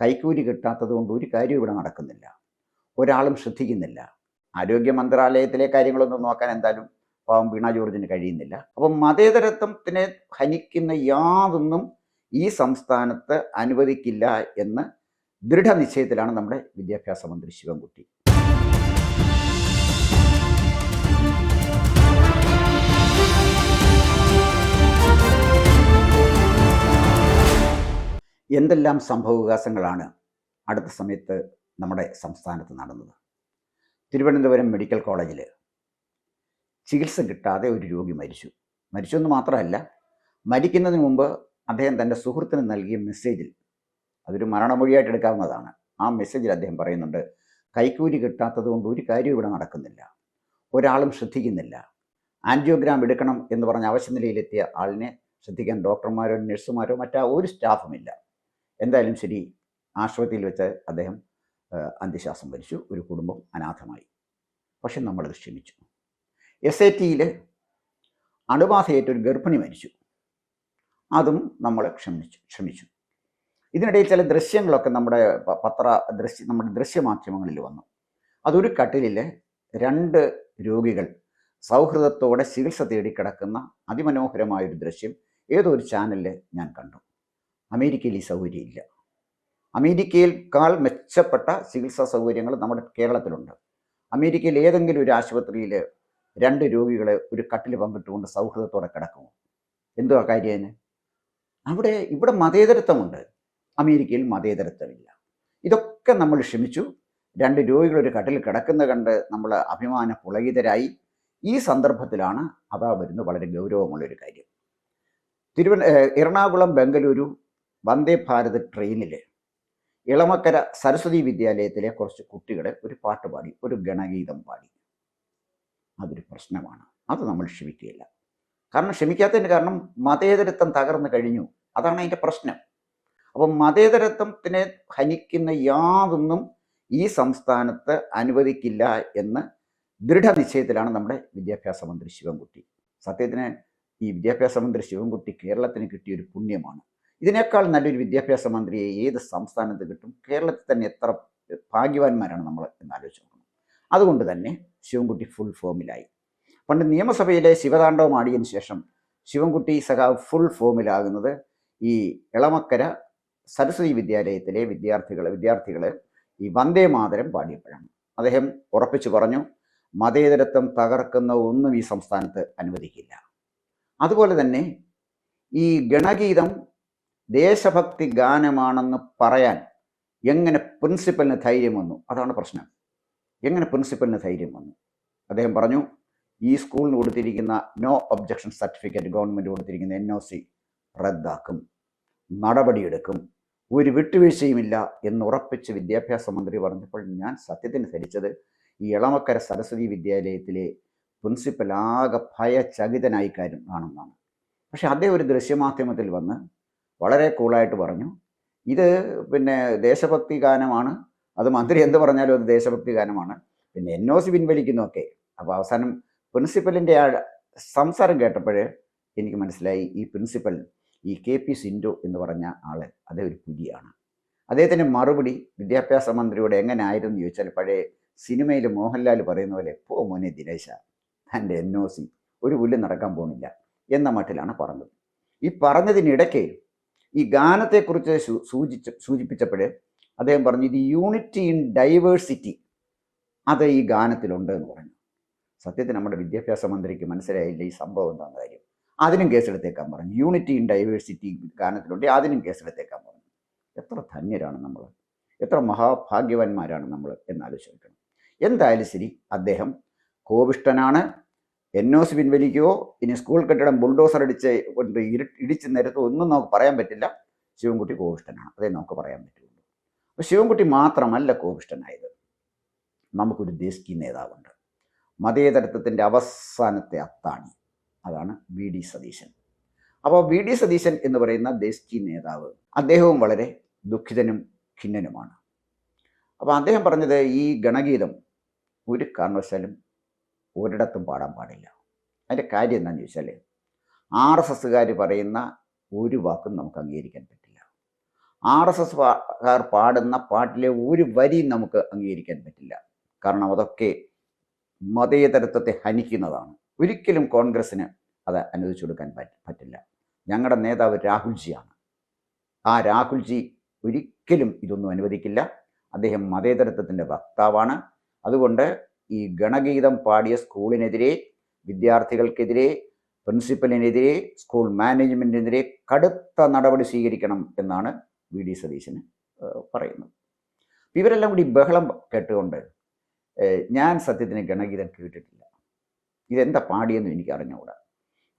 കൈക്കൂലി കിട്ടാത്തത് കൊണ്ട് ഒരു കാര്യം ഇവിടെ നടക്കുന്നില്ല. ഒരാളും ശ്രദ്ധിക്കുന്നില്ല. ആരോഗ്യ മന്ത്രാലയത്തിലെ കാര്യങ്ങളൊന്നും നോക്കാൻ എന്തായാലും പാവം വീണ ജോർജിന് കഴിയുന്നില്ല. അപ്പം മതേതരത്വത്തിനെ ഹനിക്കുന്ന യാതൊന്നും ഈ സംസ്ഥാനത്ത് അനുവദിക്കില്ല എന്ന് ദൃഢനിശ്ചയത്തിലാണ് നമ്മുടെ വിദ്യാഭ്യാസ മന്ത്രി ശിവൻകുട്ടി. എന്തെല്ലാം സംഭവവികാസങ്ങളാണ് അടുത്ത സമയത്ത് നമ്മുടെ സംസ്ഥാനത്ത് നടന്നത്? തിരുവനന്തപുരം മെഡിക്കൽ കോളേജിൽ ചികിത്സ കിട്ടാതെ ഒരു രോഗി മരിച്ചു. മരിച്ചു എന്ന് മാത്രമല്ല മരിക്കുന്നതിന് മുമ്പ് അദ്ദേഹം തന്റെ സുഹൃത്തിന് നൽകിയ മെസ്സേജിൽ അതൊരു മരണമൊഴിയായിട്ട് എടുക്കാവുന്നതാണ്. ആ മെസ്സേജിൽ അദ്ദേഹം പറയുന്നുണ്ട് കൈക്കൂലി കിട്ടാത്തത് കൊണ്ട് ഒരു കാര്യവും ഇവിടെ നടക്കുന്നില്ല. ഒരാളും ശ്രദ്ധിക്കുന്നില്ല. ആൻജിയോഗ്രാം എടുക്കണം എന്ന് പറഞ്ഞ അവശ്യനിലയിലെത്തിയ ആളിനെ ശ്രദ്ധിക്കാൻ ഡോക്ടർമാരോ നഴ്സുമാരോ മറ്റാ ഒരു സ്റ്റാഫുമില്ല എന്തായാലും ശരി ആശ്രമത്തിൽ വെച്ച് അദ്ദേഹം അന്ത്യശ്വാസം വലിച്ചു ഒരു കുടുംബം അനാഥമായി. പക്ഷെ നമ്മളത് ക്ഷമിച്ചു. എസ് എ ടിയിൽ അണുബാധയേറ്റൊരു ഗർഭിണി മരിച്ചു. അതും നമ്മൾ ക്ഷമിച്ചു ക്ഷമിച്ചു. ഇതിനിടയിൽ ചില ദൃശ്യങ്ങളൊക്കെ നമ്മുടെ പത്ര ദൃശ്യ നമ്മുടെ ദൃശ്യമാധ്യമങ്ങളിൽ വന്നു. അതൊരു കട്ടിലിൽ രണ്ട് രോഗികൾ സൗഹൃദത്തോടെ ചികിത്സ തേടി കിടക്കുന്ന അതിമനോഹരമായൊരു ദൃശ്യം ഏതോ ഒരു ചാനലിൽ ഞാൻ കണ്ടു. അമേരിക്കയിൽ ഈ അമേരിക്കയിൽ കാൽ മെച്ചപ്പെട്ട ചികിത്സാ സൗകര്യങ്ങൾ നമ്മുടെ കേരളത്തിലുണ്ട്. അമേരിക്കയിൽ ഏതെങ്കിലും ഒരു ആശുപത്രിയിൽ രണ്ട് രോഗികളെ ഒരു കട്ടിൽ പങ്കിട്ടുകൊണ്ട് സൗഹൃദത്തോടെ കിടക്കുമോ എന്തുവാ കാര്യേന് അവിടെ ഇവിടെ മതേതരത്വമുണ്ട്. അമേരിക്കയിൽ മതേതരത്വമില്ല. ഇതൊക്കെ നമ്മൾ ക്ഷമിച്ചു. രണ്ട് രോഗികൾ ഒരു കട്ടിൽ കിടക്കുന്ന കണ്ട് നമ്മൾ അഭിമാന പുളകിതരായി. ഈ സന്ദർഭത്തിലാണ് അതാ വരുന്നത് വളരെ ഗൗരവമുള്ളൊരു കാര്യം. തിരുവന എറണാകുളം ബംഗളൂരു വന്ദേ ഭാരത് ട്രെയിനിൽ ഇളമക്കര സരസ്വതി വിദ്യാലയത്തിലെ കുറച്ച് കുട്ടികളെ ഒരു പാട്ട് പാടി ഒരു ഗണഗീതം പാടി. അതൊരു പ്രശ്നമാണ്. അത് നമ്മൾ ക്ഷമിക്കുകയില്ല. കാരണം ക്ഷമിക്കാത്തതിന് കാരണം മതേതരത്വം തകർന്നു കഴിഞ്ഞു. അതാണ് അതിന്റെ പ്രശ്നം. അപ്പം മതേതരത്വത്തിനെ ഹനിക്കുന്ന യാതൊന്നും ഈ സംസ്ഥാനത്ത് അനുവദിക്കില്ല എന്ന് ദൃഢനിശ്ചയത്തിലാണ് നമ്മുടെ വിദ്യാഭ്യാസ മന്ത്രി ശിവൻകുട്ടി. സത്യത്തിന് ഈ വിദ്യാഭ്യാസ മന്ത്രി ശിവൻകുട്ടി കേരളത്തിന് കിട്ടിയ ഒരു പുണ്യമാണ്. ഇതിനേക്കാൾ നല്ലൊരു വിദ്യാഭ്യാസ മന്ത്രിയെ ഏത് സംസ്ഥാനത്ത് കിട്ടും? കേരളത്തിൽ തന്നെ എത്ര ഭാഗ്യവാന്മാരാണ് നമ്മൾ എന്നാലോചിച്ച് അതുകൊണ്ട് തന്നെ ശിവൻകുട്ടി ഫുൾ ഫോമിലായി പണ്ട് നിയമസഭയിലെ ശിവതാണ്ഡവം ആടിയതിനു ശേഷം ശിവൻകുട്ടി സഖാവ് ഫുൾ ഫോമിലാകുന്നത് ഈ ഇളമക്കര സരസ്വതി വിദ്യാലയത്തിലെ വിദ്യാർത്ഥികളെ വിദ്യാർത്ഥികളെ ഈ വന്ദേ മാതരം പാടിയപ്പോഴാണ്. അദ്ദേഹം ഉറപ്പിച്ചു പറഞ്ഞു മതേതരത്വം തകർക്കുന്ന ഒന്നും ഈ സംസ്ഥാനത്ത് അനുവദിക്കില്ല. അതുപോലെ തന്നെ ഈ ഗണഗീതം ദേശഭക്തി ഗാനമാണെന്ന് പറയാൻ എങ്ങനെ പ്രിൻസിപ്പലിന് ധൈര്യം വന്നു? അതാണ് പ്രശ്നം. എങ്ങനെ പ്രിൻസിപ്പലിന് ധൈര്യം വന്നു? അദ്ദേഹം പറഞ്ഞു ഈ സ്കൂളിന് കൊടുത്തിരിക്കുന്ന നോ ഒബ്ജക്ഷൻ സർട്ടിഫിക്കറ്റ് ഗവൺമെന്റ് കൊടുത്തിരിക്കുന്ന എൻ ഒ സി റദ്ദാക്കും നടപടിയെടുക്കും ഒരു വിട്ടുവീഴ്ചയുമില്ല എന്ന് ഉറപ്പിച്ച് വിദ്യാഭ്യാസ മന്ത്രി പറഞ്ഞപ്പോൾ ഞാൻ സത്യത്തിന് ധരിച്ചത് ഈ ഇളമക്കര സരസ്വതി വിദ്യാലയത്തിലെ പ്രിൻസിപ്പൽ ആകെ ഭയചകിതനായി കാര്യം ആണെന്നാണ്. പക്ഷേ അദ്ദേഹം ഒരു ദൃശ്യമാധ്യമത്തിൽ വന്ന് വളരെ കൂളായിട്ട് പറഞ്ഞു. ഇത് പിന്നെ ദേശഭക്തി ഗാനമാണ്. അത് മന്ത്രി എന്ത് പറഞ്ഞാലും അത് ദേശഭക്തി ഗാനമാണ്. പിന്നെ എൻ ഒ സി പിൻവലിക്കുന്നൊക്കെ അപ്പോൾ അവസാനം പ്രിൻസിപ്പലിന്റെ ആ സംസാരം കേട്ടപ്പോൾ എനിക്ക് മനസ്സിലായി ഈ പ്രിൻസിപ്പൽ ഈ കെ പി സിൻഡു എന്ന് പറഞ്ഞ ആൾ അതേ ഒരു പുലിയാണ്. അദ്ദേഹത്തിന്റെ മറുപടി വിദ്യാഭ്യാസ മന്ത്രിയോട് എങ്ങനെ ആയിരുന്നു ചോദിച്ചാൽ പഴയ സിനിമയിൽ മോഹൻലാൽ പറയുന്ന പോലെ പോ മോനെ ദിനേശ തന്റെ എൻ ഒ സി ഒരു പുല്ല് നടക്കാൻ പോകുന്നില്ല എന്ന മട്ടിലാണ് പറഞ്ഞത്. ഈ പറഞ്ഞതിനിടയ്ക്ക് ഈ ഗാനത്തെക്കുറിച്ച് സൂചിച്ച സൂചിപ്പിച്ചപ്പോൾ അദ്ദേഹം പറഞ്ഞു ഇത് യൂണിറ്റി ഇൻ ഡൈവേഴ്സിറ്റി അത് ഈ ഗാനത്തിലുണ്ട് എന്ന് പറഞ്ഞു. സത്യത്തിൽ നമ്മുടെ വിദ്യാഭ്യാസ മന്ത്രിക്ക് മനസ്സിലായില്ല ഈ സംഭവം എന്താണെന്ന കാര്യം. അതിനും കേസെടുത്തേക്കാൻ പറഞ്ഞു. യൂണിറ്റി ഇൻ ഡൈവേഴ്സിറ്റി ഗാനത്തിലുണ്ട് അതിനും കേസെടുത്തേക്കാൻ പറഞ്ഞു. എത്ര ധന്യരാണ് നമ്മൾ എത്ര മഹാഭാഗ്യവാന്മാരാണ് നമ്മൾ എന്നാലോചിക്കണം. എന്തായാലും ശരി അദ്ദേഹം കോവിഷ്ടനാണ് എൻ ഒ സി പിൻവലിക്കുകയോ ഇനി സ്കൂൾ കെട്ടിടം ബുൾഡോസർ അടിച്ച് കൊണ്ട് ഇടിച്ച് നിരത്തോ ഒന്നും നമുക്ക് പറയാൻ പറ്റില്ല. ശിവൻകുട്ടി കോവിഷ്ടനാണ് അതേ നമുക്ക് പറയാൻ പറ്റുള്ളൂ. അപ്പോൾ ശിവൻകുട്ടി മാത്രമല്ല കോവിഷ്ടനായത് നമുക്കൊരു ദേശീയ നേതാവുണ്ട്. മതേതരത്വത്തിന്റെ അവസാനത്തെ അത്താണി. അതാണ് വി ഡി സതീശൻ. അപ്പോൾ വി ഡി സതീശൻ എന്ന് പറയുന്ന ദേശീയ നേതാവ് അദ്ദേഹവും വളരെ ദുഃഖിതനും ഖിന്നനുമാണ്. അപ്പോൾ അദ്ദേഹം പറഞ്ഞത് ഈ ഗണഗീതം ഒരു കാരണവശാലും ഒരിടത്തും പാടാൻ പാടില്ല. അതിന്റെ കാര്യം എന്താണെന്ന് ചോദിച്ചാൽ ആർ എസ് എസ്സുകാർ പറയുന്ന ഒരു വാക്കും നമുക്ക് അംഗീകരിക്കാൻ പറ്റില്ല. ആർ എസ് എസ് കാർ പാടുന്ന പാട്ടിലെ ഒരു വരിയും നമുക്ക് അംഗീകരിക്കാൻ പറ്റില്ല. കാരണം അതൊക്കെ മതേതരത്വത്തെ ഹനിക്കുന്നതാണ്. ഒരിക്കലും കോൺഗ്രസ്സിന് അത് അനുവദിച്ചു കൊടുക്കാൻ പറ്റില്ല. ഞങ്ങളുടെ നേതാവ് രാഹുൽജിയാണ് ആ രാഹുൽജി ഒരിക്കലും ഇതൊന്നും അനുവദിക്കില്ല. അദ്ദേഹം മതേതരത്വത്തിന്റെ വക്താവാണ്. അതുകൊണ്ട് ഈ ഗണഗീതം പാടിയ സ്കൂളിനെതിരെ വിദ്യാർത്ഥികൾക്കെതിരെ പ്രിൻസിപ്പലിനെതിരെ സ്കൂൾ മാനേജ്മെന്റിനെതിരെ കടുത്ത നടപടി സ്വീകരിക്കണം എന്നാണ് വി ഡി സതീശന് പറയുന്നത്. ഇവരെല്ലാം കൂടി ബഹളം കേട്ടുകൊണ്ട് ഞാൻ സത്യത്തിന് ഗണഗീതം കേട്ടിട്ടില്ല. ഇതെന്താ പാടിയെന്ന് എനിക്ക് അറിഞ്ഞുകൂടാ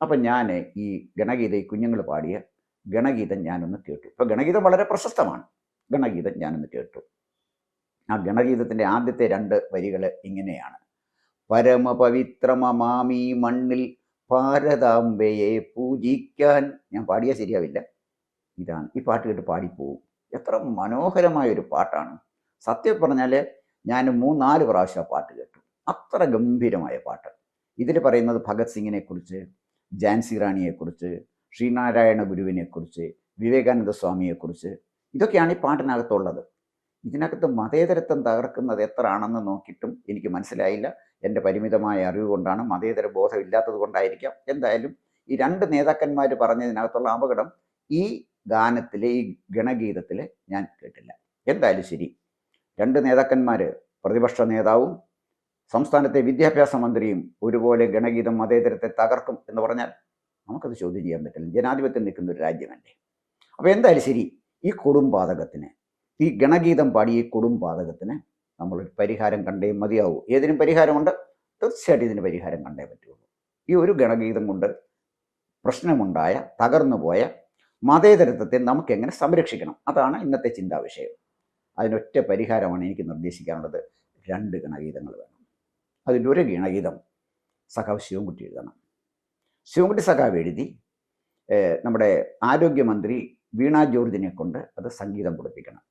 അപ്പം ഞാൻ ഈ ഗണഗീത ഈ കുഞ്ഞുങ്ങൾ പാടിയ ഗണഗീതം ഞാനൊന്ന് കേട്ടു. ഇപ്പം ഗണഗീതം വളരെ പ്രശസ്തമാണ്. ഗണഗീതം ഞാനൊന്ന് കേട്ടു. ആ ഗണഗീതത്തിന്റെ ആദ്യത്തെ രണ്ട് വരികൾ ഇങ്ങനെയാണ്. പരമപവിത്രമമാമീ മണ്ണിൽ ഭാരതാംബയെ പൂജിക്കാൻ. ഞാൻ പാടിയാൽ ശരിയാവില്ല. ഇതാണ്. ഈ പാട്ട് കേട്ട് പാടിപ്പോവും. എത്ര മനോഹരമായ ഒരു പാട്ടാണ്. സത്യം പറഞ്ഞാൽ ഞാൻ മൂന്നാൽ പ്രാവശ്യം ആ പാട്ട് കേട്ടു. അത്ര ഗംഭീരമായ പാട്ട്. ഇതിൽ പറയുന്നത് ഭഗത് സിംഗിനെ കുറിച്ച് ജാൻസി റാണിയെക്കുറിച്ച് ശ്രീനാരായണ ഗുരുവിനെക്കുറിച്ച് വിവേകാനന്ദ സ്വാമിയെക്കുറിച്ച്. ഇതൊക്കെയാണ് ഈ പാട്ടിനകത്തുള്ളത്. ഇതിനകത്ത് മതേതരത്വം തകർക്കുന്നത് എത്ര ആണെന്ന് നോക്കിയിട്ടും എനിക്ക് മനസ്സിലായില്ല. എന്റെ പരിമിതമായ അറിവ് കൊണ്ടാണ് മതേതര ബോധം ഇല്ലാത്തത് കൊണ്ടായിരിക്കാം. എന്തായാലും ഈ രണ്ട് നേതാക്കന്മാർ പറഞ്ഞതിനകത്തുള്ള അപകടം ഈ ഗാനത്തിലെ ഈ ഗണഗീതത്തിൽ ഞാൻ കേട്ടില്ല. എന്തായാലും ശരി. രണ്ട് നേതാക്കന്മാർ പ്രതിപക്ഷ നേതാവും സംസ്ഥാനത്തെ വിദ്യാഭ്യാസ മന്ത്രിയും ഒരുപോലെ ഗണഗീതം മതേതരത്തെ തകർക്കും എന്ന് പറഞ്ഞാൽ നമുക്കത് ചോദ്യം ചെയ്യാൻ പറ്റില്ല. ജനാധിപത്യം നിൽക്കുന്ന ഒരു രാജ്യമല്ലേ? അപ്പോൾ എന്തായാലും ശരി. ഈ കൊടുംപാതകത്തിന് ഈ ഗണഗീതം പാടിയ ഈ കുടുംബാതകത്തിന് നമ്മൾ പരിഹാരം കണ്ടേ മതിയാവൂ. ഏതിനും പരിഹാരമുണ്ട്? തീർച്ചയായിട്ടും ഇതിന് പരിഹാരം കണ്ടേ പറ്റുള്ളൂ. ഈ ഒരു ഗണഗീതം കൊണ്ട് പ്രശ്നമുണ്ടായ തകർന്നു പോയ മതേതരത്വത്തെ നമുക്ക് എങ്ങനെ സംരക്ഷിക്കണം? അതാണ് ഇന്നത്തെ ചിന്താ വിഷയം. അതിനൊറ്റ പരിഹാരമാണ് എനിക്ക് നിർദ്ദേശിക്കാനുള്ളത്. രണ്ട് ഗണഗീതങ്ങൾ വേണം. അതിലൊരു ഗണഗീതം സഖാവ് ശിവൻകുട്ടി എഴുതണം. ശിവൻകുട്ടി സഖാവ് എഴുതി നമ്മുടെ ആരോഗ്യമന്ത്രി വീണാ ജോർജിനെ കൊണ്ട് അത് സംഗീതം കൊടുപ്പിക്കണം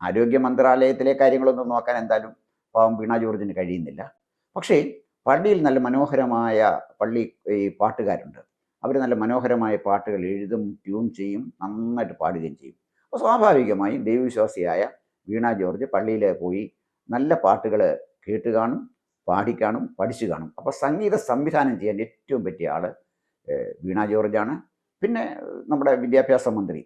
ആരോഗ്യ മന്ത്രാലയത്തിലെ കാര്യങ്ങളൊന്നും നോക്കാൻ എന്തായാലും പാവം വീണ ജോർജിന് കഴിയുന്നില്ല. പക്ഷേ പള്ളിയിൽ നല്ല മനോഹരമായ പള്ളി ഈ പാട്ടുകാരുണ്ട്. അവർ നല്ല മനോഹരമായ പാട്ടുകൾ എഴുതും ട്യൂൺ ചെയ്യും നന്നായിട്ട് പാടുകയും ചെയ്യും. അപ്പോൾ സ്വാഭാവികമായും ദൈവവിശ്വാസിയായ വീണ ജോർജ് പള്ളിയിൽ പോയി നല്ല പാട്ടുകൾ കേട്ട് കാണും പാടിക്കാണും പഠിച്ചു കാണും. അപ്പോൾ സംഗീത സംവിധാനം ചെയ്യാൻ ഏറ്റവും പറ്റിയ ആൾ വീണ ജോർജാണ്. പിന്നെ നമ്മുടെ വിദ്യാഭ്യാസ മന്ത്രി.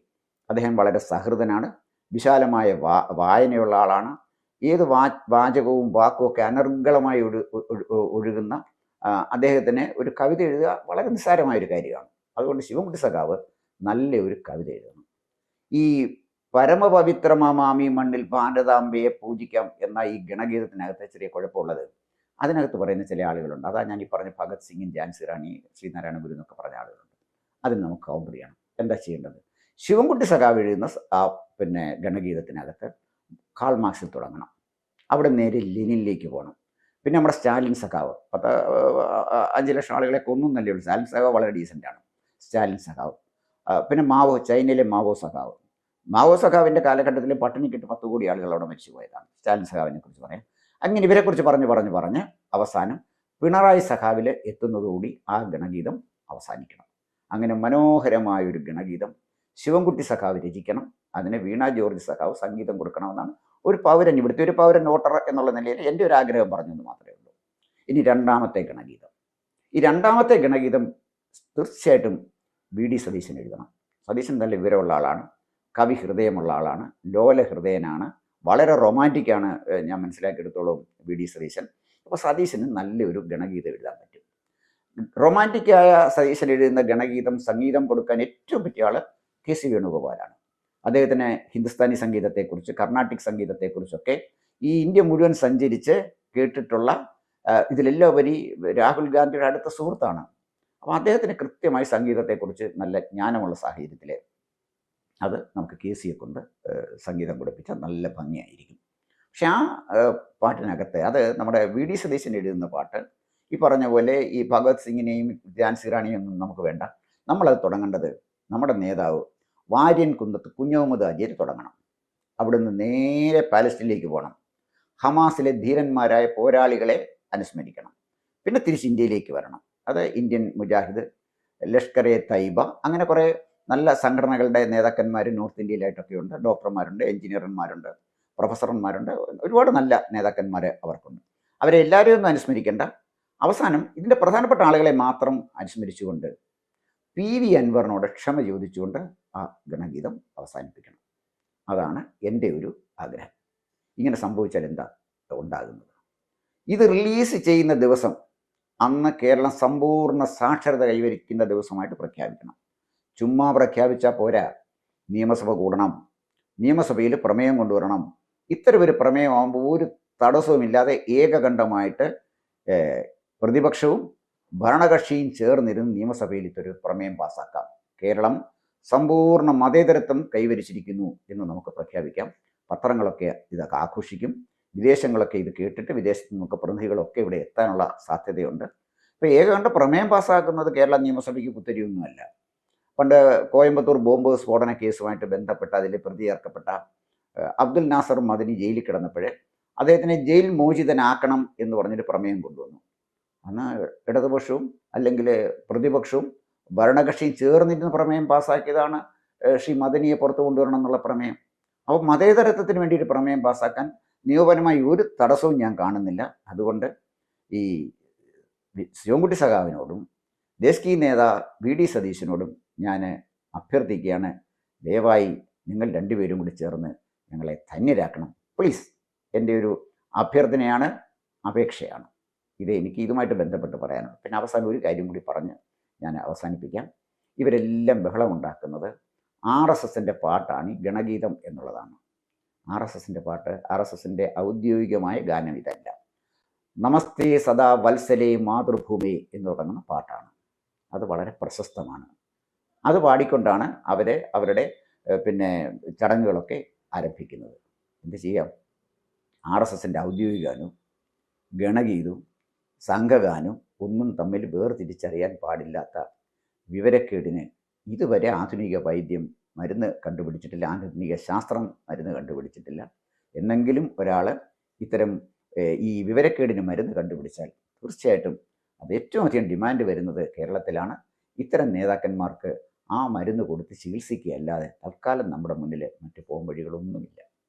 അദ്ദേഹം വളരെ സഹൃദനാണ്. വിശാലമായ വാ വായനയുള്ള ആളാണ്. ഏത് വാ വാചകവും വാക്കും ഒക്കെ അനർഗളമായി ഒഴു ഒഴു- ഒഴുകുന്ന അദ്ദേഹത്തിന് ഒരു കവിത എഴുതുക വളരെ നിസ്സാരമായ ഒരു കാര്യമാണ്. അതുകൊണ്ട് ശിവൻകുട്ടി സഖാവ് നല്ല ഒരു കവിത എഴുതണം. ഈ പരമപവിത്രമാമി മണ്ണിൽ ഭാരതാംബയെ പൂജിക്കാം എന്ന ഈ ഗണഗീതത്തിനകത്ത് ചെറിയ കുഴപ്പമുള്ളത്. അതിനകത്ത് പറയുന്ന ചില ആളുകളുണ്ട്. അതാ ഞാൻ ഈ പറഞ്ഞ ഭഗത് സിംഗും ജാൻസി റാണി ശ്രീനാരായണ ഗുരു എന്നൊക്കെ പറഞ്ഞ ആളുകളുണ്ട്. അതിന് നമുക്ക് കൗണ്ടർ ചെയ്യണം. എന്താ ചെയ്യേണ്ടത്? ശിവൻകുട്ടി സഖാവ് എഴുതുന്ന പിന്നെ ഗണഗീതത്തിനകത്ത് കാൾ മാർക്സിൽ തുടങ്ങണം. അവിടെ നേരെ ലെനിനിലേക്ക് പോകണം. പിന്നെ നമ്മുടെ സ്റ്റാലിൻ സഖാവ് പത്ത് അഞ്ച് ലക്ഷം ആളുകളെ കൊന്നും ഉള്ളൂ. സ്റ്റാലിൻ സഖാവ് വളരെ ഡീസന്റാണ് സ്റ്റാലിൻ സഖാവ്. പിന്നെ മാവോ ചൈനയിലെ മാവോ സഖാവ്. മാവോ സഖാവിന്റെ കാലഘട്ടത്തിൽ പട്ടിണിക്കിട്ട് പത്ത് കോടി ആളുകൾ അവിടെ മരിച്ചു പോയതാണ്. സ്റ്റാലിൻ സഖാവിനെ കുറിച്ച് പറയാം. അങ്ങനെ ഇവരെക്കുറിച്ച് പറഞ്ഞ് പറഞ്ഞ് പറഞ്ഞ് അവസാനം പിണറായി സഖാവിൽ എത്തുന്നതോടുകൂടി ആ ഗണഗീതം അവസാനിക്കണം. അങ്ങനെ മനോഹരമായൊരു ഗണഗീതം ശിവൻകുട്ടി സഖാവ് രചിക്കണം അതിന് വീണ ജോർജ് സഖാവ് സംഗീതം കൊടുക്കണമെന്നാണ്. ഒരു പൗരൻ ഇവിടുത്തെ ഒരു പൗരൻ വോട്ടർ എന്നുള്ള നിലയിൽ എന്റെ ഒരു ആഗ്രഹം പറഞ്ഞു എന്ന് മാത്രമേ ഉള്ളൂ. ഇനി രണ്ടാമത്തെ ഗണഗീതം. ഈ രണ്ടാമത്തെ ഗണഗീതം തീർച്ചയായിട്ടും വി ഡി സതീശൻ എഴുതണം. സതീശൻ നല്ല വിവരമുള്ള ആളാണ് കവി ഹൃദയമുള്ള ആളാണ് ലോല ഹൃദയനാണ് വളരെ റൊമാന്റിക്കാണ് ഞാൻ മനസ്സിലാക്കിയെടുത്തോളം വി ഡി സതീശൻ. അപ്പോൾ സതീശന് നല്ലൊരു ഗണഗീതം എഴുതാൻ പറ്റും. റൊമാന്റിക്കായ സതീശൻ എഴുതുന്ന ഗണഗീതം സംഗീതം കൊടുക്കാൻ ഏറ്റവും പറ്റിയ ആൾ കെ സി വേണുഗോപാലാണ്. അദ്ദേഹത്തിന് ഹിന്ദുസ്ഥാനി സംഗീതത്തെക്കുറിച്ച് കർണാട്ടിക് സംഗീതത്തെക്കുറിച്ചൊക്കെ ഈ ഇന്ത്യ മുഴുവൻ സഞ്ചരിച്ച് കേട്ടിട്ടുള്ള ആ, ഇതിലെല്ലാം ഉപരി രാഹുൽ ഗാന്ധിയുടെ അടുത്ത സുഹൃത്താണ്. അപ്പോൾ അദ്ദേഹത്തിന് കൃത്യമായി സംഗീതത്തെക്കുറിച്ച് നല്ല ജ്ഞാനമുള്ള സാഹചര്യത്തിൽ അത് നമുക്ക് കെ സിയെ കൊണ്ട് സംഗീതം പഠിപ്പിച്ചാൽ നല്ല ഭംഗിയായിരിക്കും. പക്ഷെ ആ പാട്ടിനകത്തെ അത് നമ്മുടെ വി ഡി സതീശൻ എഴുതുന്ന പാട്ട് ഈ പറഞ്ഞ പോലെ ഈ ഭഗത് സിംഗിനെയും ജാൻസി റാണിയും ഒന്നും നമുക്ക് വേണ്ട. നമ്മളത് തുടങ്ങേണ്ടത് നമ്മുടെ നേതാവ് വാര്യൻ കുന്നത്ത് കുഞ്ഞഹമ്മദ് അജീർ തുടങ്ങണം. അവിടുന്ന് നേരെ പാലസ്തീനിലേക്ക് പോകണം. ഹമാസിലെ ധീരന്മാരായ പോരാളികളെ അനുസ്മരിക്കണം. പിന്നെ തിരിച്ച് ഇന്ത്യയിലേക്ക് വരണം. അത് ഇന്ത്യൻ മുജാഹിദ് ലഷ്കർ എ തൈബ അങ്ങനെ കുറേ നല്ല സംഘടനകളുടെ നേതാക്കന്മാർ നോർത്ത് ഇന്ത്യയിലായിട്ടൊക്കെ ഉണ്ട്. ഡോക്ടർമാരുണ്ട് എഞ്ചിനീയർമാരുണ്ട് പ്രൊഫസർമാരുണ്ട്. ഒരുപാട് നല്ല നേതാക്കന്മാർ അവർക്കുണ്ട്. അവരെ എല്ലാവരെയും ഒന്നും അനുസ്മരിക്കേണ്ട. അവസാനം ഇതിന്റെ പ്രധാനപ്പെട്ട ആളുകളെ മാത്രം അനുസ്മരിച്ചുകൊണ്ട് പി വി അൻവറിനോട് ക്ഷമ ചോദിച്ചുകൊണ്ട് ആ ഗണഗീതം അവസാനിപ്പിക്കണം. അതാണ് എന്റെ ഒരു ആഗ്രഹം. ഇങ്ങനെ സംഭവിച്ചാൽ എന്താ ഉണ്ടാകുന്നത്? ഇത് റിലീസ് ചെയ്യുന്ന ദിവസം അന്ന് കേരളം സമ്പൂർണ സാക്ഷരത കൈവരിക്കുന്ന ദിവസമായിട്ട് പ്രഖ്യാപിക്കണം. ചുമ്മാ പ്രഖ്യാപിച്ചാൽ പോരാ. നിയമസഭ കൂടണം. നിയമസഭയിൽ പ്രമേയം കൊണ്ടുവരണം. ഇത്തരം ഒരു പ്രമേയമാകുമ്പോൾ ഒരു തടസ്സവുമില്ലാതെ ഏകകണ്ഠമായിട്ട് പ്രതിപക്ഷവും ഭരണകക്ഷിയും ചേർന്നിരുന്ന് നിയമസഭയിൽ ഇത്തൊരു പ്രമേയം പാസാക്കാം. കേരളം സമ്പൂർണ മതേതരത്വം കൈവരിച്ചിരിക്കുന്നു എന്ന് നമുക്ക് പ്രഖ്യാപിക്കാം. പത്രങ്ങളൊക്കെ ഇതൊക്കെ ആഘോഷിക്കും. വിദേശങ്ങളൊക്കെ ഇത് കേട്ടിട്ട് വിദേശത്തു നിന്നൊക്കെ പ്രതിനിധികളൊക്കെ ഇവിടെ എത്താനുള്ള സാധ്യതയുണ്ട്. ഇപ്പോൾ ഏകകണ്ഠ പ്രമേയം പാസ്സാക്കുന്നത് കേരള നിയമസഭയ്ക്ക് കുത്തരിയൊന്നുമല്ല പണ്ട് കോയമ്പത്തൂർ ബോംബ് സ്ഫോടന കേസുമായിട്ട് ബന്ധപ്പെട്ട അതിൽ പ്രതി ചേർക്കപ്പെട്ട അബ്ദുൽ നാസർ മദനി ജയിലിൽ കിടന്നപ്പോഴേ അദ്ദേഹത്തിനെ ജയിൽ മോചിതനാക്കണം എന്ന് പറഞ്ഞൊരു പ്രമേയം കൊണ്ടുവന്നു. അന്ന് ഇടതുപക്ഷവും അല്ലെങ്കിൽ പ്രതിപക്ഷവും ഭരണകക്ഷിയും ചേർന്നിരുന്ന പ്രമേയം പാസ്സാക്കിയതാണ് ഷീ മദനിയെ പുറത്തു കൊണ്ടുവരണം എന്നുള്ള പ്രമേയം. അപ്പോൾ മതേതരത്വത്തിന് വേണ്ടി ഒരു പ്രമേയം പാസ്സാക്കാൻ നിയമപരമായി ഒരു തടസ്സവും ഞാൻ കാണുന്നില്ല. അതുകൊണ്ട് ഈ ശിവൻകുട്ടി സഖാവിനോടും ദേശീയ നേതാ വി ഡി സതീശനോടും ഞാൻ അഭ്യർത്ഥിക്കുകയാണ്. ദയവായി നിങ്ങൾ രണ്ടുപേരും കൂടി ചേർന്ന് ഞങ്ങളെ ധന്യരാക്കണം. പ്ലീസ് എന്റെ ഒരു അഭ്യർത്ഥനയാണ് അപേക്ഷയാണ്. ഇത് എനിക്ക് ഇതുമായിട്ട് ബന്ധപ്പെട്ട് പറയാനുണ്ട്. പിന്നെ അവസാനം ഒരു കാര്യം കൂടി പറഞ്ഞ് ഞാൻ അവസാനിപ്പിക്കാം. ഇവരെല്ലാം ബഹളമുണ്ടാക്കുന്നത് ആർ എസ് എസിന്റെ പാട്ടാണ് ഗണഗീതം എന്നുള്ളതാണ്. ആർ എസ് എസിന്റെ പാട്ട് ആർ എസ് എസിന്റെ ഔദ്യോഗികമായ ഗാനം ഇതല്ല. നമസ്തേ സദാ വത്സലേ മാതൃഭൂമി എന്ന് തുടങ്ങുന്ന പാട്ടാണ്. അത് വളരെ പ്രശസ്തമാണ്. അത് പാടിക്കൊണ്ടാണ് അവരെ അവരുടെ പിന്നെ ചടങ്ങുകളൊക്കെ ആരംഭിക്കുന്നത്. എന്ത് ചെയ്യാം? ആർ എസ് എസിന്റെ ഔദ്യോഗിക ഗാനവും ഗണഗീതവും സംഘഗാനവും ഒന്നും തമ്മിൽ വേർതിരിച്ചറിയാൻ പാടില്ലാത്ത വിവരക്കേടിന് ഇതുവരെ ആധുനിക വൈദ്യം മരുന്ന് കണ്ടുപിടിച്ചിട്ടില്ല ആധുനിക ശാസ്ത്രം മരുന്ന് കണ്ടുപിടിച്ചിട്ടില്ല. എന്നെങ്കിലും ഒരാൾ ഇത്തരം ഈ വിവരക്കേടിന് മരുന്ന് കണ്ടുപിടിച്ചാൽ തീർച്ചയായിട്ടും അത് ഏറ്റവും അധികം ഡിമാൻഡ് വരുന്നത് കേരളത്തിലാണ്. ഇത്തരം നേതാക്കന്മാർക്ക് ആ മരുന്ന് കൊടുത്ത് ചികിത്സിക്കുകയല്ലാതെ തൽക്കാലം നമ്മുടെ മുന്നിൽ മറ്റു പോംവഴികളൊന്നുമില്ല.